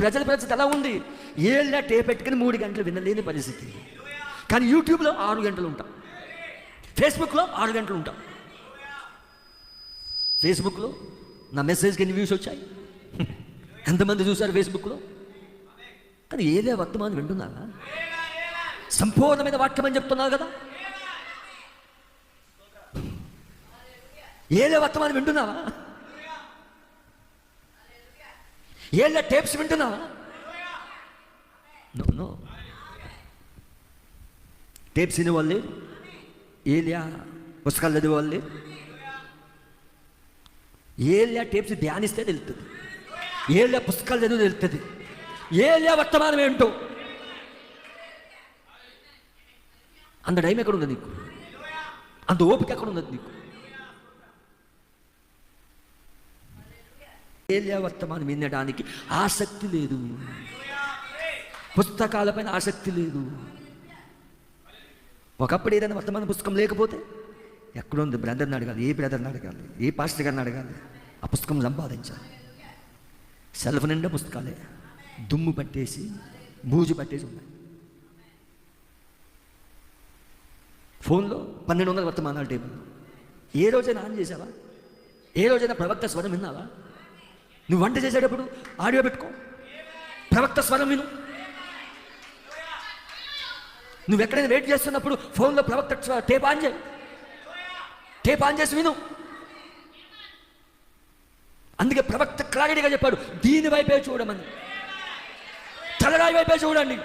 ప్రజల పరిస్థితి ఎలా ఉంది? ఏళ్ళ టే పెట్టుకుని మూడు గంటలు వినలేని పరిస్థితి. కానీ యూట్యూబ్లో ఆరు గంటలు ఉంటాం. ఫేస్బుక్లో ఆరు గంటలు ఉంటాం. ఫేస్బుక్లో నా మెసేజ్కి ఎన్ని వ్యూస్ వచ్చాయి? ఎంతమంది చూశారు ఫేస్బుక్లో? కానీ ఏదే వర్తమానం వింటున్నారా? సంపూర్ణమైన వాక్యం అని చెప్తున్నారు కదా? ఏదే వర్తమానం వింటున్నావా ఏళ్ళ టేప్స్ వింటున్నావా నో నో టేప్స్ వినేవాళ్ళు లేరు? ఏలియా పుస్తకాలు చదివేవాళ్ళు లేరు? ఏలియా టేప్స్ ధ్యానిస్తే తెలుస్తుంది ఏలియా పుస్తకాలు చదివి తెలుస్తుంది ఏలియా వర్తమానం ఏంటో? అంత టైం ఎక్కడ ఉంది నీకు? అంత ఓపిక ఎక్కడ ఉన్నది నీకు? ఏలియా వర్తమానం వినడానికి ఆసక్తి లేదు. పుస్తకాలపైన ఆసక్తి లేదు. ఒకప్పుడు ఏదైనా వర్తమాన పుస్తకం లేకపోతే ఎక్కడుంది బ్రదర్ని అడగాలి ఏ బ్రదర్ని అడగాలి ఏ పాస్టర్ గారిని అడగాలి ఆ పుస్తకం సంపాదించాలి. సెల్ఫ్ నిండా పుస్తకాలే. దుమ్ము పట్టేసి బూజు పట్టేసి ఉన్నాయి. ఫోన్లో పన్నెండు వందల వర్తమానాలు టేబుల్ ఏ రోజైనా ఆన్ చేసావా? ఏ రోజైనా ప్రవక్త స్వరం విన్నావా? నువ్వు వంట చేసేటప్పుడు ఆడియో పెట్టుకో. ప్రవక్త స్వరం విను. నువ్వు ఎక్కడైనా వెయిట్ చేస్తున్నప్పుడు ఫోన్లో ప్రవక్త టేప్ ఆన్ చేయి. టేప్ ఆన్ చేసి విను. అందుకే ప్రవక్త క్లారిటీగా చెప్పాడు దీని వైపే చూడమని. తలరాయి వైపే చూడండి.